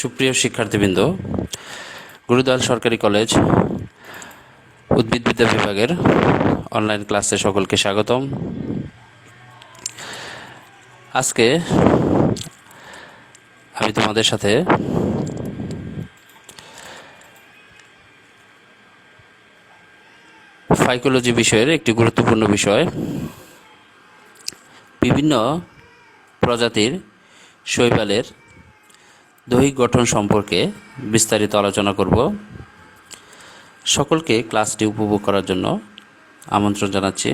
সুপ্রিয় শিক্ষার্থীবৃন্দ গুরুদয়াল সরকারি কলেজ, উদ্ভিদবিদ্যা বিভাগের অনলাইন ক্লাসে সকলকে স্বাগতম। আজকে আমি তোমাদের সাথে ফাইকোলজি বিষয়ের একটি গুরুত্বপূর্ণ বিষয়, বিভিন্ন প্রজাতির শৈবালের দৈহিক গঠন সম্পর্কে বিস্তারিত আলোচনা করব। সকলকে ক্লাসটি উপভোগ করার জন্য আমন্ত্রণ জানাচ্ছি।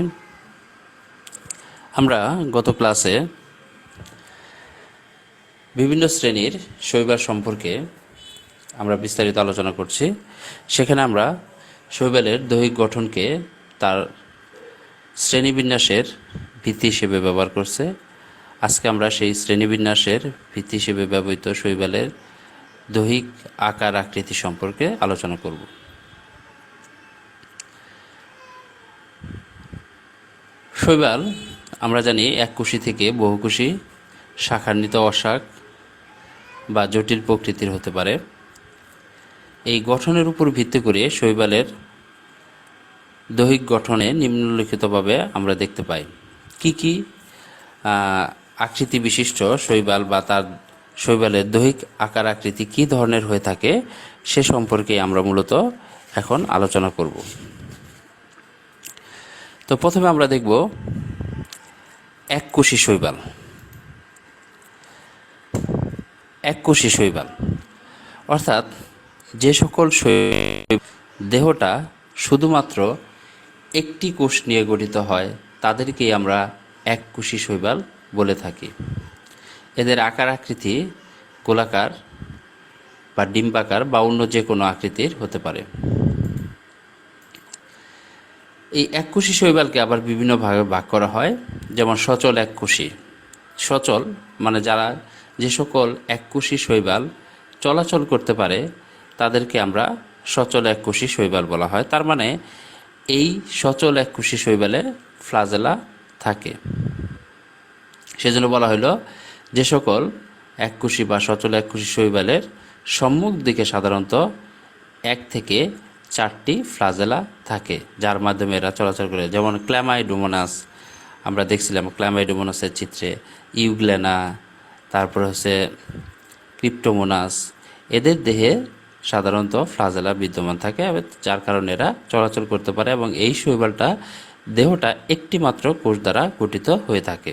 আমরা গত ক্লাসে বিভিন্ন শ্রেণির শৈবাল সম্পর্কে আমরা বিস্তারিত আলোচনা করছি। সেখানে আমরা শৈবালের দৈহিক গঠনকে তার শ্রেণীবিন্যাসের ভিত্তি হিসেবে ব্যবহার করছে। আজকে আমরা সেই শ্রেণীবিন্যাসের ভিত্তি হিসেবে ব্যবহৃত শৈবালের দৈহিক আকার আকৃতি সম্পর্কে আলোচনা করব। শৈবাল, আমরা জানি এক কুশি থেকে বহুকুশি শাখান্বিত অশাক বা জটিল প্রকৃতির হতে পারে। এই গঠনের উপর ভিত্তি করে শৈবালের দৈহিক গঠনে নিম্নলিখিতভাবে আমরা দেখতে পাই। কি কি আকৃতি বিশিষ্ট শৈবাল বা তার শৈবালের দৈহিক আকার আকৃতি কী ধরনের হয়ে থাকে, সে সম্পর্কে আমরা মূলত এখন আলোচনা করব। তো প্রথমে আমরা দেখব এককোষী শৈবাল। এককোষী শৈবাল। অর্থাৎ যে সকল দেহটা শুধুমাত্র একটি কোষ নিয়ে গঠিত হয়, তাদেরকেই আমরা এককোষী শৈবাল বলে থাকি। এদের আকার আকৃতি গোলাকার বা ডিম্বাকার বা অন্য যে কোনো আকৃতির হতে পারে। এই এককোষী শৈবালকে আবার বিভিন্ন ভাগে ভাগ করা হয়, যেমন সচল এককোষী সচল মানে যারা যে সকল এককোষী শৈবাল চলাচল করতে পারে, তাদেরকে আমরা সচল এককোষী শৈবাল বলা হয়। তার মানে এই সচল এককোষী শৈবালে ফ্লাজেলা থাকে। সেজন্য বলা হলো যে সকল এককুশি বা সচল এককুশি শৈবালের সম্মুখ দিকে সাধারণত এক থেকে চারটি ফ্লাজেলা থাকে, যার মাধ্যমে এরা চলাচল করে। যেমন ক্ল্যামাইডোমোনাস, আমরা দেখছিলাম ক্ল্যামাইডোমোনাসের চিত্রে ইউগ্লেনা, তারপর হচ্ছে ক্রিপ্টোমোনাস, এদের দেহে সাধারণত ফ্লাজেলা বিদ্যমান থাকে যার কারণে এরা চলাচল করতে পারে এবং এই শৈবালটা দেহটা একটি মাত্র কোষ দ্বারা গঠিত হয়ে থাকে।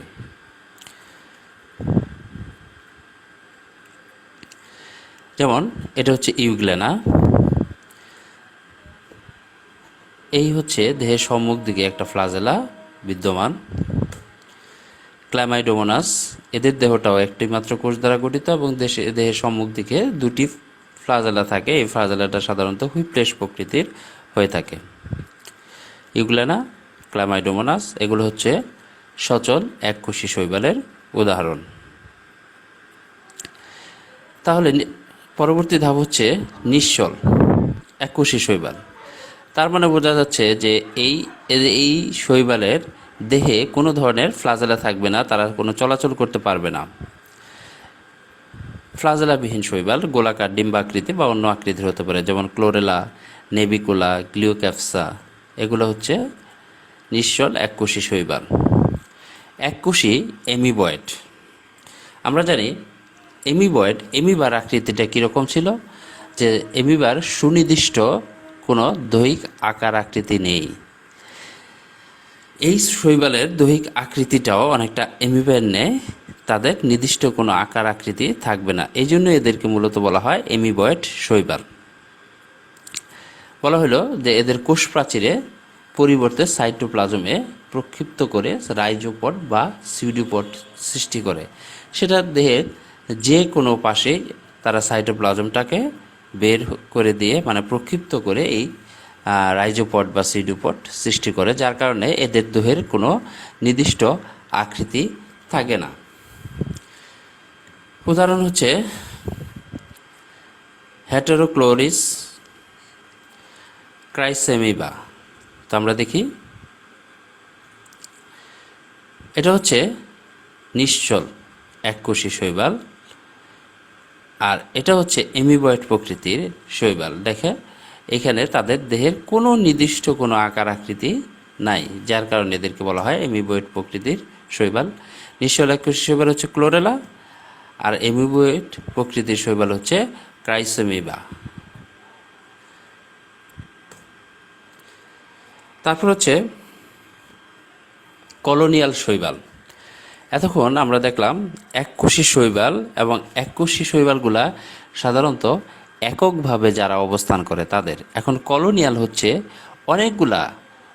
যেমন, এটা হচ্ছে ইউগ্লেনা। এই হচ্ছে দেহের সম্মুখ দিকে একটা ফ্লাজেলা বিদ্যমান। ক্ল্যামাইডোমোনাস এদের দেহটাও একটি মাত্র কোষ দ্বারা গঠিত এবং দেশে, দেহের সম্মুখ দিকে দুটি ফ্লাজেলা থাকে। এই ফ্লাজেলাটা সাধারণত হুইপ্লেস প্রকৃতির হয়ে থাকে। ইউগ্লেনা ক্ল্যামাইডোমোনাস এগুলো হচ্ছে সচল এককোষী শৈবালের উদাহরণ। তাহলে পরবর্তী ধাপ হচ্ছে নিশ্চল এককোষী শৈবাল। তার মানে বোঝা যাচ্ছে যে এই এই শৈবালের দেহে কোনো ধরনের ফ্লাজেলা থাকবে না, তারা কোনো চলাচল করতে পারবে না। ফ্লাজেলাবিহীন শৈবাল গোলাকার ডিম্বাকৃতি বা অন্য আকৃতির হতে পারে, যেমন ক্লোরেলা, নেবিকুলা, গ্লিওক্যাপসা, এগুলো হচ্ছে নিশ্চল এককোষী শৈবাল। এককোষী এমিবয়েড আমরা জানি এমিবয়েড, এমিবার আকৃতিটা কীরকম ছিল? যে এমিবার সুনির্দিষ্ট কোনো দৈহিক আকার আকৃতি নেই। এই শৈবালের দৈহিক আকৃতিটাও অনেকটা এমিবার নেয় তাদের নির্দিষ্ট কোনো আকার আকৃতি থাকবে না। এই জন্য এদেরকে মূলত বলা হয় এমিবয়েড শৈবাল। বলা হলো যে এদের কোষ প্রাচীরে পরিবর্তে সাইটোপ্লাজমে প্রক্ষিপ্ত করে রাইজোপট বা সিউডিপট সৃষ্টি করে। সেটা দেহের যে কোনো পাশে তারা সাইটোপ্লাজমটাকে বের করে দিয়ে মানে প্রক্ষিপ্ত করে এই রাইজোপট বা সিউডিপট সৃষ্টি করে, যার কারণে এদের দেহের কোনো নির্দিষ্ট আকৃতি থাকে না। উদাহরণ হচ্ছে, হেটেরোক্লোরিস ক্রাইসেমিবা। তো আমরা দেখি, এটা হচ্ছে নিশ্চল এককোষী শৈবাল। আর এটা হচ্ছে এমিবয়েড প্রকৃতির শৈবাল। দেখে এখানে তাদের দেহের কোনো নির্দিষ্ট কোনো আকার আকৃতি নাই, যার কারণে এদেরকে বলা হয় এমিবয়েড প্রকৃতির শৈবাল। নিশ্চল এককোষী শৈবাল হচ্ছে ক্লোরেলা, আর এমিবয়েড প্রকৃতির শৈবাল হচ্ছে ক্রাইসোমিবা। তারপর হচ্ছে কলোনিয়াল শৈবাল। এতক্ষণ আমরা দেখলাম এককোষী শৈবাল এবং এককোষী শৈবালগুলা সাধারণত এককভাবে যারা অবস্থান করে তাদের। এখন কলোনিয়াল হচ্ছে অনেকগুলা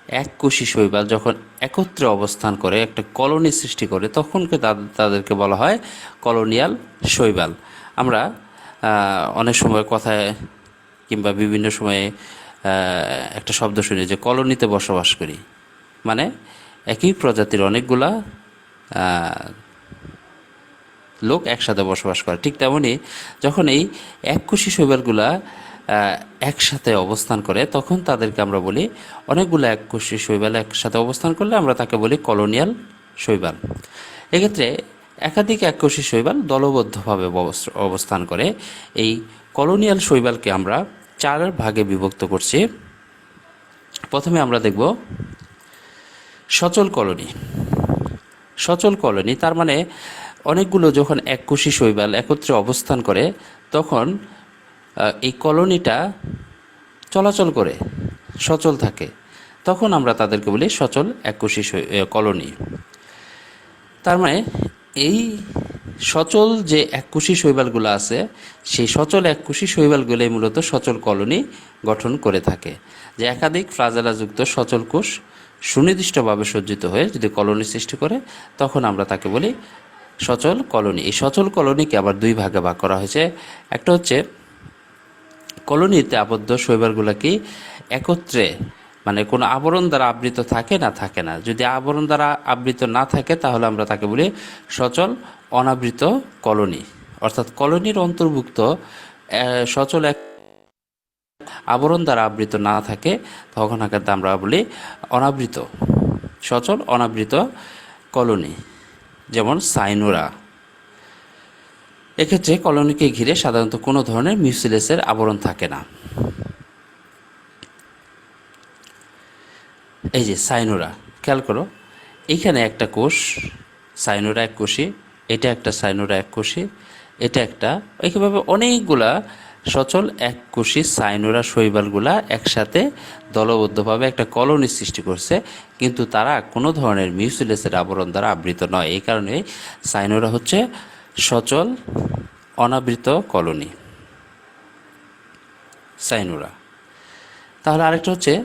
এককোষী শৈবাল যখন একত্রে অবস্থান করে, একটা কলোনি সৃষ্টি করে, তখনকে তাদের- তাদেরকে বলা হয় কলোনিয়াল শৈবাল। আমরা অনেক সময় কথায় কিংবা বিভিন্ন সময়ে একটা শব্দ শুনি যে কলোনিতে বসবাস করি। মানে একই প্রজাতির অনেকগুলা লোক একসাথে বসবাস করে। ঠিক তেমনি যখন এই এককোষী শৈবালগুলা একসাথে অবস্থান করে, তখন তাদেরকে আমরা বলি অনেকগুলো এককোষী শৈবাল একসাথে অবস্থান করলে আমরা তাকে বলি কলোনিয়াল শৈবাল। এক্ষেত্রে একাধিক এককোষী শৈবাল দলবদ্ধভাবে অবস- অবস্থান করে এই কলোনিয়াল শৈবালকে আমরা চার ভাগে বিভক্ত করছি। প্রথমে আমরা দেখব সচল কলোনি। সচল কলোনি, তার মানে অনেকগুলো যখন এককোষী শৈবাল একত্রে অবস্থান করে, তখন এই কলোনিটা চলাচল করে, সচল থাকে। তখন আমরা তাদেরকে বলি সচল এককোষী কলোনি। তার মানে এই সচল যে এককোষী শৈবালগুলো আছে, সেই সচল এককোষী শৈবালগুলোই মূলত সচল কলোনি গঠন করে থাকে। যে একাধিক ফ্লাজেলাযুক্ত সচল কোষ সুনির্দিষ্টভাবে সজ্জিত হয়ে যদি কলোনি সৃষ্টি করে, তখন আমরা তাকে বলি সচল কলোনি। এই সচল কলোনিকে আবার দুই ভাগে ভাগ করা হয়েছে। একটা হচ্ছে, কলোনিতে আবদ্ধ শৈবালগুলো কি একত্রে মানে কোনো আবরণ দ্বারা আবৃত থাকে না থাকে না। যদি আবরণ দ্বারা আবৃত না থাকে, তাহলে আমরা তাকে বলি সচল অনাবৃত কলোনি। অর্থাৎ কলোনির অন্তর্ভুক্ত সচল এক আবরণ দ্বারা আবৃত না থাকে, তখন আকার আমরা বলি অনাবৃত। সচল অনাবৃত কলোনি, যেমন সাইনোরা। এক্ষেত্রে কলোনিকে ঘিরে সাধারণত কোনো ধরনের মিউসিলেসের আবরণ থাকে না। এই যে সাইনোরা, খেয়াল করো এইখানে একটা কোষ, সাইনোরা এক কোষী, এটা একটা সাইনোরা এক কোষী, এটা একটা, এইভাবে অনেকগুলা সচল এক কোষী সাইনোরা শৈবালগুলা একসাথে দলবদ্ধভাবে একটা কলোনি সৃষ্টি করছে, কিন্তু তারা কোনো ধরনের মিউসিলেসের আবরণ দ্বারা আবৃত নয়। এই কারণে সাইনোরা হচ্ছে সচল, অনাবৃত কলোনি। সাইনোরা। তাহলে আরেকটা হচ্ছে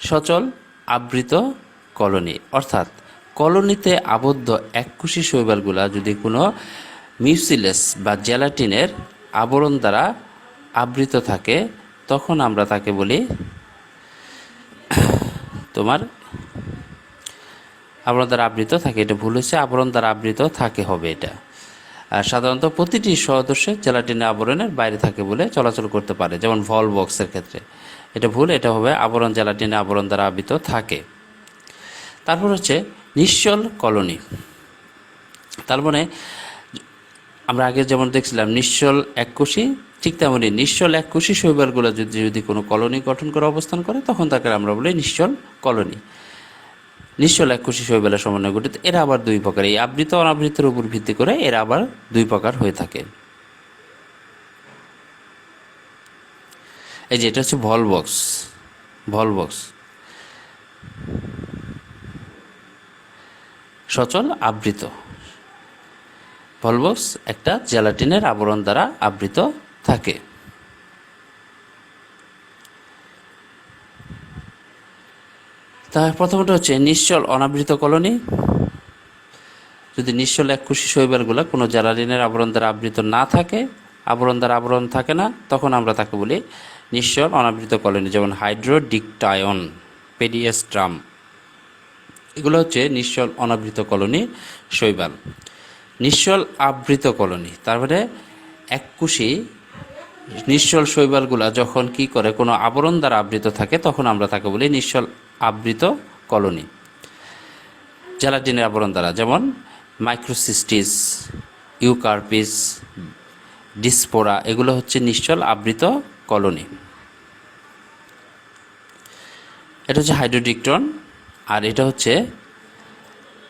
সচল, আবৃত কলোনি। অর্থাৎ কলোনিতে আবদ্ধ এককুশি শৈবালগুলা যদি কোনো মিউসিলেস বা জেলাটিনের আবরণ দ্বারা আবৃত থাকে, তখন আমরা তাকে বলি তোমার আবরণ দ্বারা আবৃত থাকে, এটা ভুল হচ্ছে আবরণ দ্বারা আবৃত থাকে হবে এটা। আর সাধারণত প্রতিটি সদস্যের জেলাটিনের আবরণের বাইরে থাকে বলে চলাচল করতে পারে, যেমন ভল বক্সের ক্ষেত্রে। এটা ভুল, এটা হবে আবরণ জেলাটিনে আবরণ দ্বারা আবৃত থাকে। তারপর হচ্ছে নিশ্চল কলোনি। তার মানে আমরা আগে যেমন দেখছিলাম, নিশ্চল এককোষী ঠিক তেমনই নিশ্চল এককোষী শৈবালগুলো যদি যদি কোনো কলোনি গঠন করে অবস্থান করে, তখন তাকে আমরা বলি নিশ্চল কলোনি। নিশ্চল এককোষী শৈবালের সমন্বয় গঠিত, এরা আবার দুই প্রকার। এই আবৃত অনাবৃতের উপর ভিত্তি করে এরা আবার দুই প্রকার হয়ে থাকে। এই যে, এটা হচ্ছে ভল বক্স। ভল বক্স। সচল আবৃত। ভলবক্স একটা জেলাটিনের আবরণ দ্বারা আবৃত থাকে। তার প্রথমত হচ্ছে, নিশ্চল অনাবৃত কলোনি। যদি নিশ্চল এক খুশি শৈবালগুলো কোনো জ্বালালিনের আবরণ দ্বারা আবৃত না থাকে, আবরণ দ্বারা আবরণ থাকে না, তখন আমরা তাকে বলি নিশ্চল অনাবৃত কলোনি, যেমন হাইড্রোডিকটায়ন, পেডিয়েস্ট্রাম। এগুলো হচ্ছে নিশ্চল অনাবৃত কলোনি, শৈবাল। নিশ্চল আবৃত কলোনি তারপরে এককুশি নিশ্চল শৈবালগুলা যখন কি করে কোনো আবরণ দ্বারা আবৃত থাকে, তখন আমরা তাকে বলি নিশ্চল আবৃত কলোনি। জেলাটিনের আবরণ দ্বারা, যেমন মাইক্রোসিস্টিস, ইউকার্পিস, ডিসপোরা, এগুলো হচ্ছে নিশ্চল আবৃত কলোনি। এটা হচ্ছে হাইড্রোডিকটন, আর এটা হচ্ছে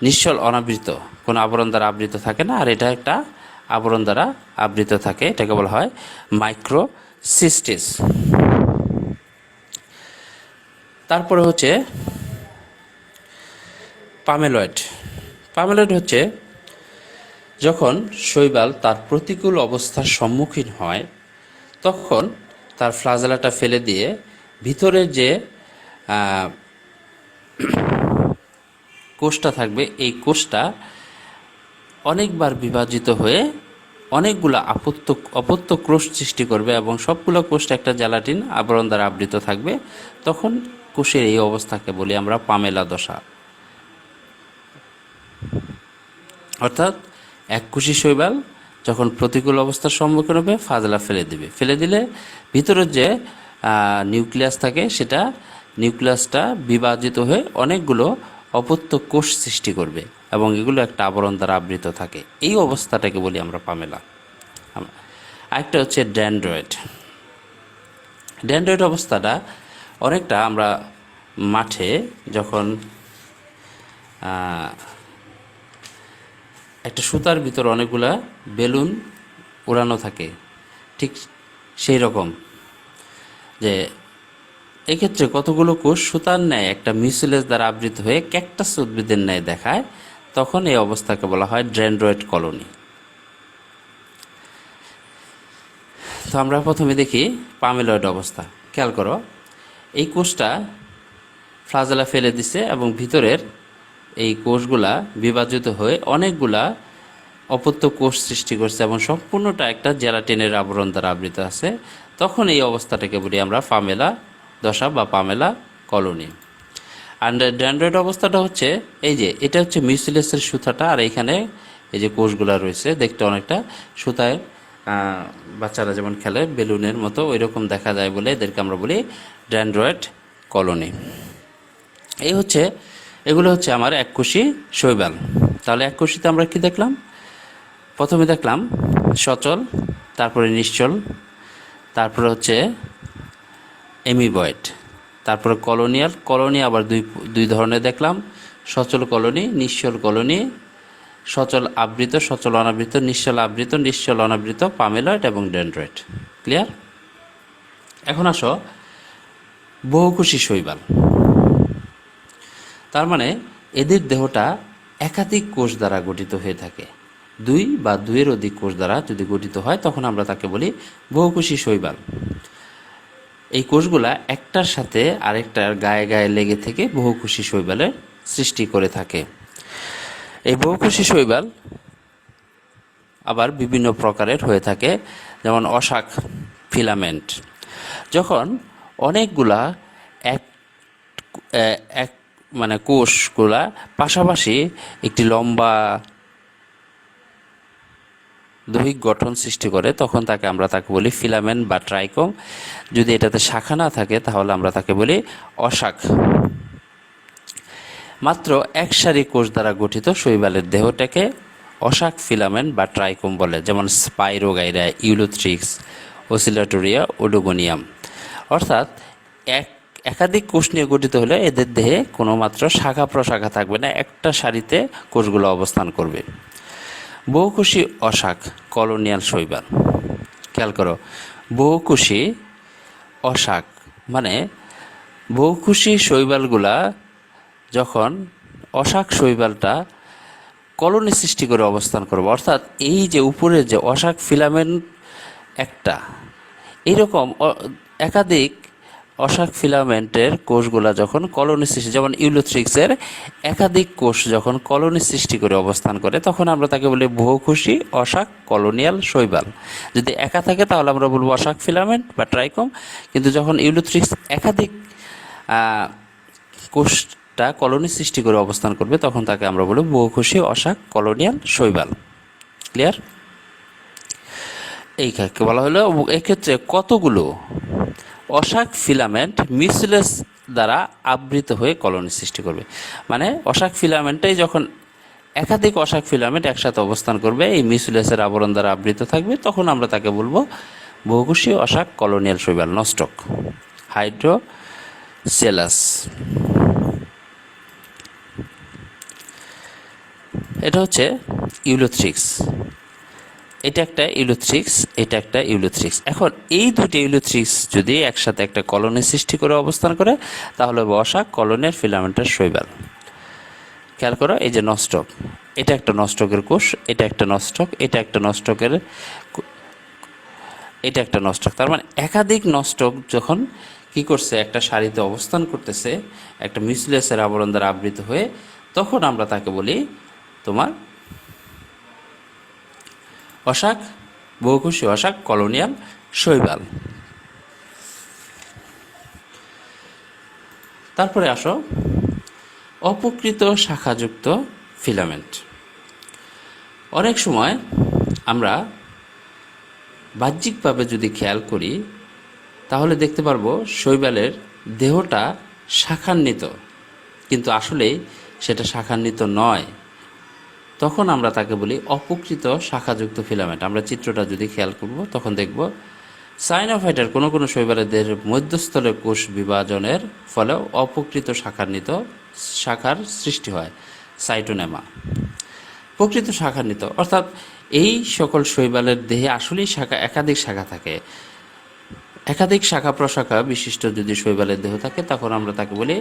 নিশ্চল অনাবৃত। কোনো আবরণ দ্বারা আবৃত থাকে না, আর এটা একটা আবরণ দ্বারা আবৃত থাকে, এটাকে বলা হয় মাইক্রোসিস্টিস তারপরে হচ্ছে পামেলয়েড। পামেলয়েড হচ্ছে যখন শৈবাল তার প্রতিকূল অবস্থার সম্মুখীন হয়, তখন তার ফ্লাজেলাটা ফেলে দিয়ে ভিতরে যে কোষটা থাকবে, এই কোষটা অনেকবার বিভাজিত হয়ে অনেকগুলো আপত্য অপত্য কোষ সৃষ্টি করবে এবং সবগুলো কোষ একটা জ্যালাটিন আবরণ দ্বারা আবৃত থাকবে। তখন কোষের এই অবস্থাকে বলি আমরা পামেলা দশা। অর্থাৎ এক কুশি শৈবাল যখন প্রতিকূল অবস্থার সম্মুখীন হবে, ফাজলা ফেলে দিবে। ফেলে দিলে ভিতরের যে নিউক্লিয়াস থাকে, সেটা নিউক্লিয়াসটা বিভাজিত হয়ে অনেকগুলো অপত্য কোষ সৃষ্টি করবে। এবং এগুলো একটা আবরণ দ্বারা আবৃত থাকে। এই অবস্থাটাকে বলি আমরা পামেলা। আরেকটা হচ্ছে ড্যান্ড্রয়েড ড্যান্ড্রয়েড অবস্থাটা অনেকটা আমরা মাঠে যখন একটা সুতার ভিতর অনেকগুলা বেলুন উড়ানো থাকে, ঠিক সেই রকম। যে এক্ষেত্রে কতগুলো কোষ সুতার ন্যায় একটা মিউসিলেজ দ্বারা আবৃত হয়ে ক্যাকটাস উদ্ভিদের ন্যায় দেখায় তখন এই অবস্থাকে বলা হয় ড্রেন্ড্রয়েড কলোনি। তো আমরা প্রথমে দেখি পামেলয়েড অবস্থা। খেয়াল করো, এই কোষটা ফ্লাজেলা ফেলে দিছে এবং ভিতরের এই কোষগুলা বিভাজিত হয়ে অনেকগুলা অপত্য কোষ সৃষ্টি করছে এবং সম্পূর্ণটা একটা জেলাটিনের আবরণ দ্বারা আবৃত আছে। তখন এই অবস্থাটাকে বলি আমরা পামেলা দশা বা পামেলা কলোনি। আর ড্যান্ড্রয়েড অবস্থাটা হচ্ছে এই যে, এটা হচ্ছে মিউসিলেসের সুতাটা, আর এইখানে এই যে কোষগুলা রয়েছে, দেখতে অনেকটা সুতায় বাচ্চারা যেমন খেলে, বেলুনের মতো ওই রকম দেখা যায় বলে এদেরকে আমরা বলি ড্যান্ড্রয়েড কলোনি। এই হচ্ছে, এগুলো হচ্ছে আমার এককুশি শৈবাল। তাহলে এককুশিতে আমরা কি দেখলাম? প্রথমে দেখলাম সচল, তারপরে নিশ্চল, তারপরে হচ্ছে এমিবয়েড তারপরে কলোনিয়াল, কলোনি আবার দুই দুই ধরনের দেখলাম। সচল কলোনি নিশ্চল কলোনি, সচল আবৃত, সচল অনাবৃত নিশ্চল আবৃত নিশ্চল অনাবৃত, পামেলয়েড এবং ডেন্ড্রয়েড। ক্লিয়ার? এখন আসো বহুকুশি শৈবাল। তার মানে এদের দেহটা একাধিক কোষ দ্বারা গঠিত হয়ে থাকে। দুই বা দুইয়ের অধিক কোষ দ্বারা যদি গঠিত হয়, তখন আমরা তাকে বলি বহুকোষী শৈবাল। এই কোষগুলা একটার সাথে আরেকটার গায়ে গায়ে লেগে থেকে বহুকোষী শৈবালের সৃষ্টি করে থাকে। এই বহুকোষী শৈবাল আবার বিভিন্ন প্রকারের হয়ে থাকে, যেমন অশাক ফিলামেন্ট। যখন অনেকগুলা এক এক মানে কোষগুলা পাশাপাশি একটি লম্বা দৈহিক গঠন সৃষ্টি করে, তখন তাকে আমরা তাকে বলি ফিলামেন্ট বা ট্রাইকোম। যদি এটাতে শাখা না থাকে, তাহলে আমরা তাকে বলি অশাক মাত্র এক সারি কোষ দ্বারা গঠিত শৈবালের দেহটাকে অশাক ফিলামেন্ট বা ট্রাইকোম বলে, যেমন স্পাইরোগাইরা, ইউলোথ্রিক্স ওসিলাটোরিয়া ওডোগোনিয়াম। অর্থাৎ এক, একাধিক কোষ নিয়ে গঠিত হলে এদের দেহে কোনো মাত্র শাখা প্রশাখা থাকবে না, একটা সারিতে কোষগুলো অবস্থান করবে। বহুকোষী অশাক কলোনিয়াল শৈবাল। খেয়াল করো, বহুকোষী অশাক মানে বহুকোষী শৈবালগুলা যখন অশাক শৈবালটা কলোনি সৃষ্টি করে অবস্থান করবে, অর্থাৎ এই যে উপরের যে অশাক ফিলামেন্ট একটা এইরকম অ- একাধিক অশাক ফিলামেন্টের কোষগুলা যখন কলোনি সৃষ্টি, যেমন ইউলোথ্রিক্সের একাধিক কোষ যখন কলোনি সৃষ্টি করে অবস্থান করে, তখন আমরা তাকে বলি বহুকোষী অশাক, কলোনিয়াল, শৈবাল। যদি একা থাকে, তাহলে আমরা বলব অশাক ফিলামেন্ট বা ট্রাইকম। কিন্তু যখন ইউলোথ্রিক্স একাধিক কোষটা কলোনি সৃষ্টি করে অবস্থান করবে, তখন তাকে আমরা বলব বহুকোষী অশাক, কলোনিয়াল, শৈবাল। ক্লিয়ার? এই কাকে বলা হলো? এক্ষেত্রে কতগুলো অশাক ফিলামেন্ট মিসলেস দ্বারা আবৃত হয়ে কলোনি সৃষ্টি করবে। মানে অশাক ফিলামেন্টটাই যখন একাধিক অশাক ফিলামেন্ট একসাথে অবস্থান করবে, এই মিসুলেসের আবরণ দ্বারা আবৃত থাকবে, তখন আমরা তাকে বলব বহুকোষীয় অশাক কলোনিয়াল শৈবাল, নস্টক, হাইড্রোসেলাস। এটা হচ্ছে ইউলোথ্রিক্স। এটা একটা ইউলোথ্রিক্স এটা একটা ইউলোথ্রিক্স এখন, এই দুটি ইউলোথ্রিক্স যদি একসাথে একটা কলোনি সৃষ্টি করে অবস্থান করে, তাহলে বসা কলোনির ফিলামেন্টের শৈবাল। খেয়াল করো, এই যে নষ্টক, এটা একটা নষ্টকের কোষ, এটা একটা নষ্টক, এটা একটা নষ্টকের এটা একটা নষ্টক। তার মানে একাধিক নষ্টক যখন কি করছে, একটা সারিতে অবস্থান করতেছে, একটা মিসলেসের আবরণ দ্বারা আবৃত হয়ে, তখন আমরা তাকে বলি তোমার অশাক, বহুকোষী অশাক কলোনিয়াল শৈবাল। তারপরে আসো অপকৃত শাখাযুক্ত ফিলামেন্ট। অনেক সময় আমরা বাহ্যিকভাবে যদি খেয়াল করি, তাহলে দেখতে পারব শৈবালের দেহটা শাখান্বিত। কিন্তু আসলে সেটা শাখান্বিত নয়। তখন আমরা তাকে বলি অপকৃত শাখাযুক্ত ফিলামেন্ট। আমরা চিত্রটা যদি খেয়াল করব, তখন দেখব সাইনোফাইটার কোনো কোনো শৈবালের দেহের মধ্যস্থলে কোষ বিভাজনের ফলে অপকৃত শাখান্বিত শাখার সৃষ্টি হয়, সাইটোনেমা। প্রকৃত শাখান্বিত, অর্থাৎ এই সকল শৈবালের দেহে আসলেই শাখা, একাধিক শাখা থাকে। একাধিক শাখা প্রশাখা বিশিষ্ট যদি শৈবালের দেহ থাকে, তখন আমরা তাকে বলি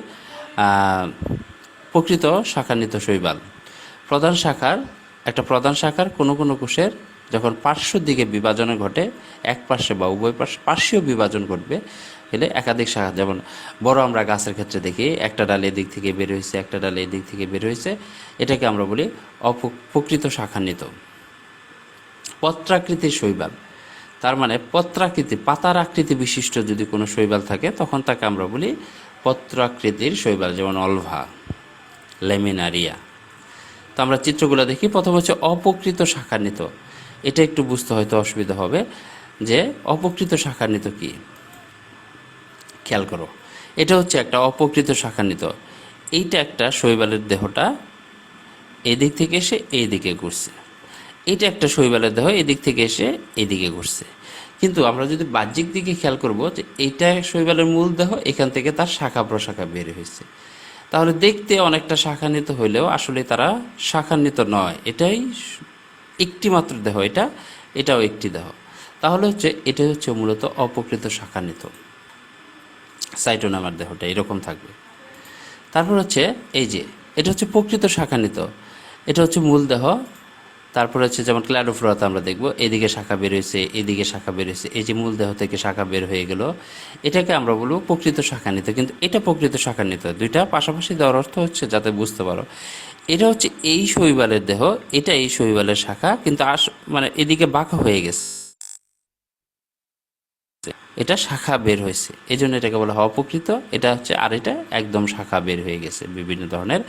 প্রকৃত শাখান্বিত শৈবাল। প্রধান শাখার, একটা প্রধান শাখার কোনো কোনো কোষের যখন পার্শ্ব দিকে বিভাজন ঘটে, এক পার্শ্বে বা উভয় পার্শ্বে, পার্শ্বীয় বিভাজন ঘটবে এলে একাধিক শাখা, যেমন বড় আমরা গাছের ক্ষেত্রে দেখি, একটা ডাল এদিক থেকে বের হয়েছে, একটা ডাল এদিক থেকে বের হয়েছে, এটাকে আমরা বলি অপ্রকৃত শাখান্বিত। পত্রাকৃতির শৈবাল। তার মানে পত্রাকৃতি, পাতার আকৃতি বিশিষ্ট যদি কোনো শৈবাল থাকে, তখন তাকে আমরা বলি পত্রাকৃতির শৈবাল, যেমন অলভা লেমিনারিয়া তো আমরা চিত্রগুলো দেখি। প্রথম হচ্ছে অপকৃত শাখান্বিত। এটা একটু বুঝতে হয়তো অসুবিধা হবে যে অপকৃত শাখান্বিত কি? খেয়াল করো। এটা হচ্ছে একটা অপকৃত শাখান্বিত। এইটা একটা শৈবালের দেহটা এদিক থেকে এসে এই দিকে ঘুরছে। এটা একটা শৈবালের দেহ এদিক থেকে এসে এদিকে ঘুরছে। কিন্তু আমরা যদি বাহ্যিক দিকে খেয়াল করব যে এইটা শৈবালের মূল দেহ, এখান থেকে তার শাখা প্রশাখা বের হয়েছে। তাহলে দেখতে অনেকটা শাখান্বিত হইলেও আসলে তারা শাখান্বিত নয়। এটাই একটি মাত্র দেহ, এটা, এটাও একটি দেহ। তাহলে হচ্ছে এটা হচ্ছে মূলত অপকৃত শাখান্বিত। সাইটোনামার দেহটা এরকম থাকবে। তারপর হচ্ছে এই যে, এটা হচ্ছে প্রকৃত শাখান্বিত। এটা হচ্ছে মূল দেহ তারপর হচ্ছে যেমন ক্ল্যাডোফ্লোরাতে আমরা দেখব, এদিকে শাখা বের হয়েছে, এদিকে শাখা বের হয়েছে, এই যে মূল দেহ থেকে শাখা বের হয়ে গেল, এটাকে আমরা বলব প্রকৃত শাখান্বিত কিন্তু এটা প্রকৃত শাখান্বিত দুইটা পাশাপাশি দেওয়ার অর্থ হচ্ছে যাতে বুঝতে পারো, এটা হচ্ছে এই শৈবালের দেহ, এটা এই শৈবালের শাখা, কিন্তু আস মানে এদিকে বাঁকা হয়ে গেছে। এটা শাখা বের হয়েছে এই জন্য এটাকে বলা হয় অপকৃত এটা হচ্ছে আর এটা একদম শাখা বের হয়ে গেছে বিভিন্ন ধরনের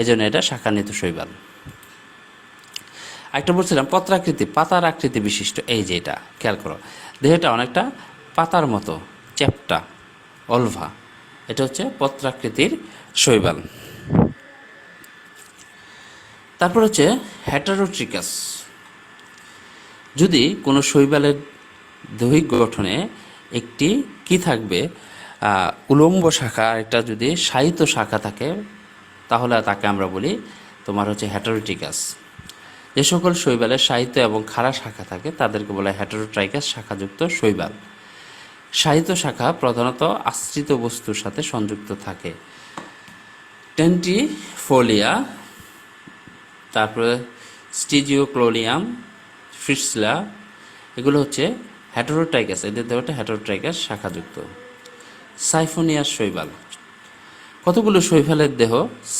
এই জন্য এটা শাখান্বিত শৈবাল। একটা বলছিলাম পত্রাকৃতি পাতার আকৃতি বিশিষ্ট, এই যে এটা, খেয়াল করো। দেহটা অনেকটা পাতার মতো, চ্যাপটা, অলভা। এটা হচ্ছে পত্রাকৃতির শৈবাল। তারপর হচ্ছে হ্যাটারোট্রিকাস যদি কোনো শৈবালের দৈহিক গঠনে একটি কি থাকবে উলম্ব শাখা একটা যদি সাহিত্য শাখা থাকে, তাহলে তাকে আমরা বলি তোমার হচ্ছে হ্যাটারোটিকাস যে সকল শৈবালের সাহিত্য এবং খাড়া শাখা থাকে, তাদেরকে বলা হয় হ্যাটারোট্রাইকাস শাখাযুক্ত শৈবাল। সাহিত্য শাখা প্রধানত আশ্রিত বস্তুর সাথে সংযুক্ত থাকে। টেন্টিফোলিয়া তারপরে স্টিজিওক্লোলিয়াম ফ্রিসলা এগুলো হচ্ছে হ্যাটারোট্রাইকাস এদের দেহটা হ্যাটারোট্রাইকাস শাখাযুক্ত। সাইফোনিয়াস শৈবাল। কতগুলো শৈবালের দেহ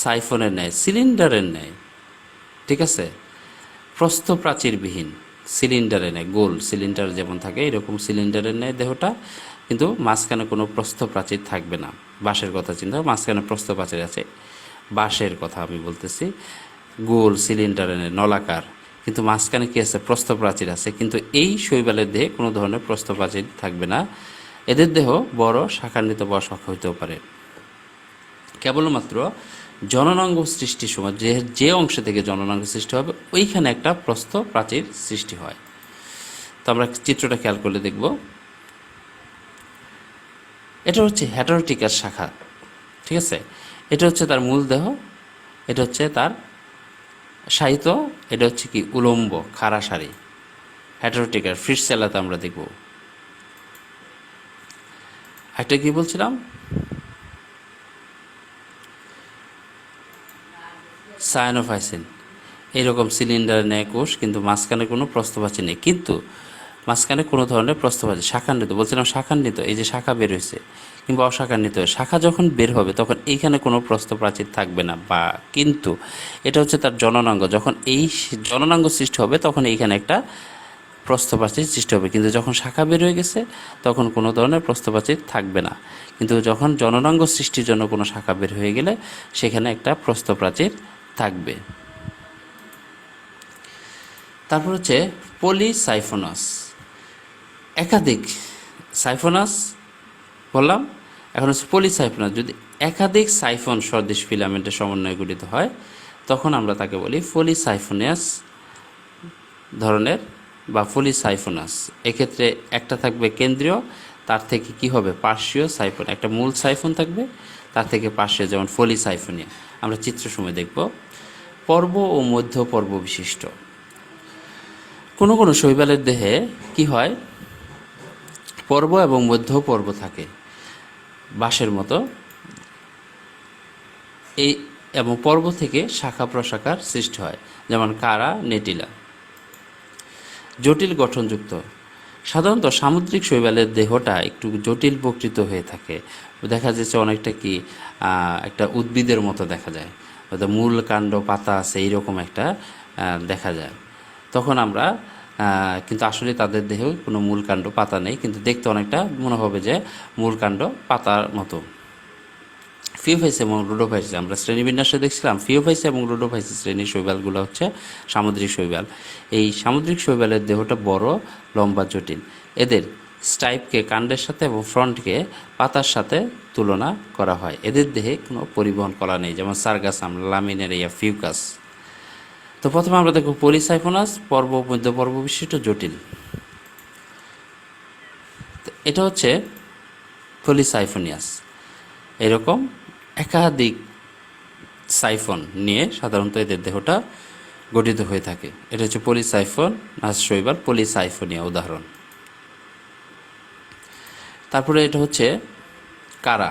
সাইফনের ন্যায় সিলিন্ডারের ন্যায়, ঠিক আছে? প্রস্থ প্রাচীরবিহীন সিলিন্ডারে নেয়, গোল সিলিন্ডার যেমন থাকে, এরকম সিলিন্ডারের নেয় দেহটা, কিন্তু মাঝখানে কোনো প্রস্থ প্রাচীর থাকবে না। বাঁশের কথা চিন্তা মাঝখানে প্রস্থ প্রাচীর আছে। বাঁশের কথা আমি বলতেছি, গোল সিলিন্ডারের নেয়, নলাকার, কিন্তু মাঝখানে কি আছে? প্রস্থ প্রাচীর আছে। কিন্তু এই শৈবালের দেহে কোনো ধরনের প্রস্থ প্রাচীর থাকবে না। এদের দেহ বড়, শাখান্বিত বা শাখা হইতেও পারে। কেবলমাত্র জননাঙ্গ সৃষ্টির সময়, যে যে অংশ থেকে জননাঙ্গ সৃষ্টি হবে, ওইখানে একটা প্রস্থ প্রাচীর সৃষ্টি হয়। তো আমরা চিত্রটা খেয়াল করলে দেখব। এটা হচ্ছে হ্যাটারোটিকার শাখা, ঠিক আছে? এটা হচ্ছে তার মূল দেহ, এটা হচ্ছে তার সাহিত্য, এটা হচ্ছে কি উলম্ব, খাড়া শাড়ি হ্যাটারোটিকার সেলাতে আমরা দেখব। একটা কি বলছিলাম? সায়ানোফাইসিন এইরকম সিলিন্ডার নেয় কোষ, কিন্তু মাঝখানে কোনো প্রস্তবাচী নেই। কিন্তু মাঝখানে কোনো ধরনের প্রস্তবাচী শাখান্বিত, বলছিলাম শাখান্বিত, এই যে শাখা বের হয়েছে, কিংবা অশাখান্বিত শাখা যখন বের হবে, তখন এইখানে কোনো প্রস্তপ্রাচীর থাকবে না। বা কিন্তু এটা হচ্ছে তার জননাঙ্গ। যখন এই জননাঙ্গ সৃষ্টি হবে, তখন এইখানে একটা প্রস্তপ্রাচীর সৃষ্টি হবে। কিন্তু যখন শাখা বের হয়ে গেছে, তখন কোনো ধরনের প্রস্তপ্রাচীর থাকবে না। কিন্তু যখন জননাঙ্গ সৃষ্টির জন্য কোনো শাখা বের হয়ে গেলে, সেখানে একটা প্রস্তপ্রাচীর থাকবে। তারপর হচ্ছে পলিসাইফোনাস। একাধিক সাইফোনাস বললাম, এখন হচ্ছে পলিসাইফোনাস। যদি একাধিক সাইফন সদৃশ ফিলামেন্টের সমন্বয়ে গঠিত হয়, তখন আমরা তাকে বলি পলিসাইফোনিয়াস ধরনের বা পলিসাইফোনাস। এক্ষেত্রে একটা থাকবে কেন্দ্রীয়, তার থেকে কি হবে? পার্শ্বীয় সাইফোন। একটা মূল সাইফোন থাকবে, তার থেকে পার্শ্বীয় যেমন পলিসাইফোনিয়া। আমরা চিত্র সময় দেখব। পর্ব ও মধ্য পর্ব বিশিষ্ট। কোনো কোনো শৈবালের দেহে কি হয়? পর্ব এবং মধ্য পর্ব থাকে। বাঁশের মতো। এই এবং পর্ব থেকে শাখা প্রশাখার সৃষ্টি হয়, যেমন কারা, নেটিলা। জটিল গঠনযুক্ত। সাধারণত সামুদ্রিক শৈবালের দেহটা একটু জটিল প্রকৃত হয়ে থাকে। দেখা যাচ্ছে অনেকটা কি একটা উদ্ভিদের মতো দেখা যায়। হয়তো মূল কাণ্ড, পাতা আছে, এইরকম একটা দেখা যায়। তখন আমরা কিন্তু আসলে তাদের দেহেও কোনো মূল কাণ্ড, পাতা নেই, কিন্তু দেখতে অনেকটা মনে হবে যে মূল কাণ্ড, পাতার মতো। ফিওফাইস এবং রুডোফাইস, আমরা শ্রেণীবিন্যাসে দেখছিলাম, ফিওফাইস এবং রুডোফাইস শ্রেণির শৈবালগুলো হচ্ছে সামুদ্রিক শৈবাল। এই সামুদ্রিক শৈবালের দেহটা বড়, লম্বা, জটিল। এদের স্টাইপকে, কাণ্ডের সাথে এবং ফ্রন্টকে পাতার সাথে তুলনা করা হয়। এদের দেহে কোনো পরিবহন করা নেই, যেমন সার্গাসাম লামিনেরিয়া ফিউকাস। তো প্রথমে আমরা দেখব পলিসাইফোনাস, পর্ব মধ্য পর্ব বিশিষ্ট জটিল। এটা হচ্ছে পলিসাইফোনিয়াস। এরকম একাধিক সাইফন নিয়ে সাধারণত এদের দেহটা গঠিত হয়ে থাকে। এটা হচ্ছে পলিসাইফন নাচ শৈবাল, পলিসাইফোনিয়া উদাহরণ। তারপরে এটা হচ্ছে কারা?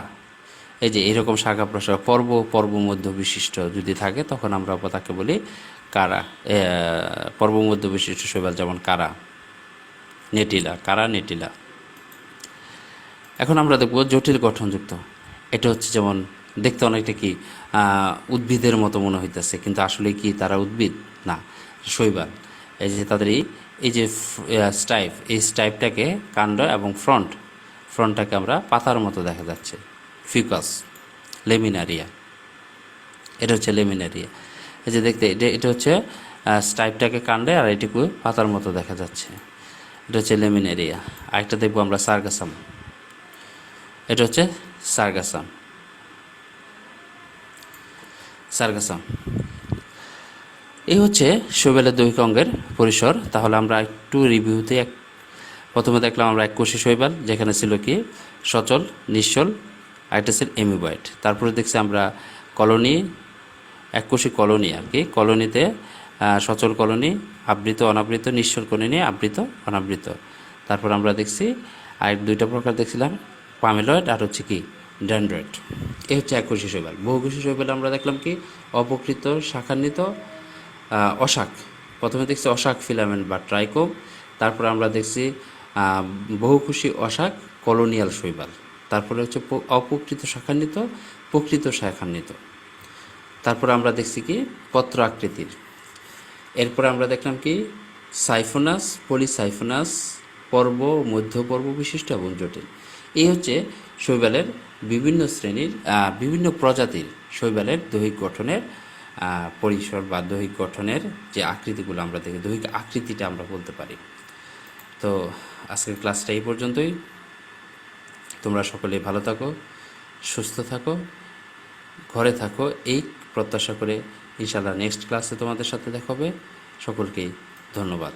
এই যে এরকম শাখা প্রশাখা পর্ব পর্ব মধ্য বিশিষ্ট যদি থাকে, তখন আমরা তাকে বলি কারা। পর্ব মধ্য বিশিষ্ট শৈবাল যেমন কারা, নেটিলা কারা নেটিলা। এখন আমরা দেখব জটিল গঠনযুক্ত। এটা হচ্ছে যেমন দেখতে অনেকটা কি উদ্ভিদের মতো মনে হইতেছে, কিন্তু আসলে কি তারা উদ্ভিদ? না, শৈবাল। এই যে তাদের এই যে স্টাইপ, এই স্টাইপটাকে কাণ্ড এবং ফ্রন্ট ফ্রন্টটাকে আমরা পাতার মতো দেখা যাচ্ছে। ফিকাস লেমিনারিয়া এটা হচ্ছে লেমিনারিয়া এই যে দেখতে, এটা এটা হচ্ছে স্টাইপটাকে কাণ্ডে আর এটুকু পাতার মতো দেখা যাচ্ছে। এটা হচ্ছে লেমিনারিয়া আরেকটা দেখব আমরা সার্গাসাম এটা হচ্ছে সার্গাসাম সার্গাসাম এই হচ্ছে শৈবালের দৈহিক অঙ্গের পরিসর। তাহলে আমরা একটু রিভিউতে এক প্রথমে দেখলাম আমরা এক কোষী শৈবাল, যেখানে ছিল কি? সচল, নিশ্চল আরেকটা ছিল এমিবয়েড তারপরে দেখছি আমরা কলোনি এককোষী কলোনি আর কি। কলোনিতে সচল কলোনি, আবৃত, অনাবৃত, নিশ্চল কলোনি আবৃত, অনাবৃত। তারপর আমরা দেখছি, আর দুইটা প্রকার দেখছিলাম, পামেলয়েড আর হচ্ছে কি ড্যান্ড্রয়েড এ হচ্ছে এককোষী শৈবাল। বহুকোষী শৈবাল আমরা দেখলাম কি, অপকৃত, শাখান্বিত অশাক। প্রথমে দেখছি অশাক ফিলামেন্ট বা ট্রাইকোম। তারপর আমরা দেখছি বহুকোষী অশাক কলোনিয়াল শৈবাল। তারপরে হচ্ছে অপকৃত শাখান্বিত, প্রকৃত শাখান্বিত। তারপর আমরা দেখছি কি, পত্র আকৃতির। এরপর আমরা দেখলাম কি, সাইফোনাস, পলিসাইফোনাস, পর্ব মধ্য পর্ব বিশিষ্ট এবং জটিল। এই হচ্ছে শৈবালের বিভিন্ন শ্রেণির বিভিন্ন প্রজাতির শৈবালের দৈহিক গঠনের পরিসর বা দৈহিক গঠনের যে আকৃতিগুলো আমরা দেখি, দৈহিক আকৃতিটা আমরা বলতে পারি। তো আজকের ক্লাসটা এই পর্যন্তই। তোমরা সকলে ভালো থাকো, সুস্থ থাকো, ঘরে থাকো। এই প্রত্যাশা করে ইনশাল্লাহ নেক্সট ক্লাসে তোমাদের সাথে দেখা হবে। সকলকেই ধন্যবাদ।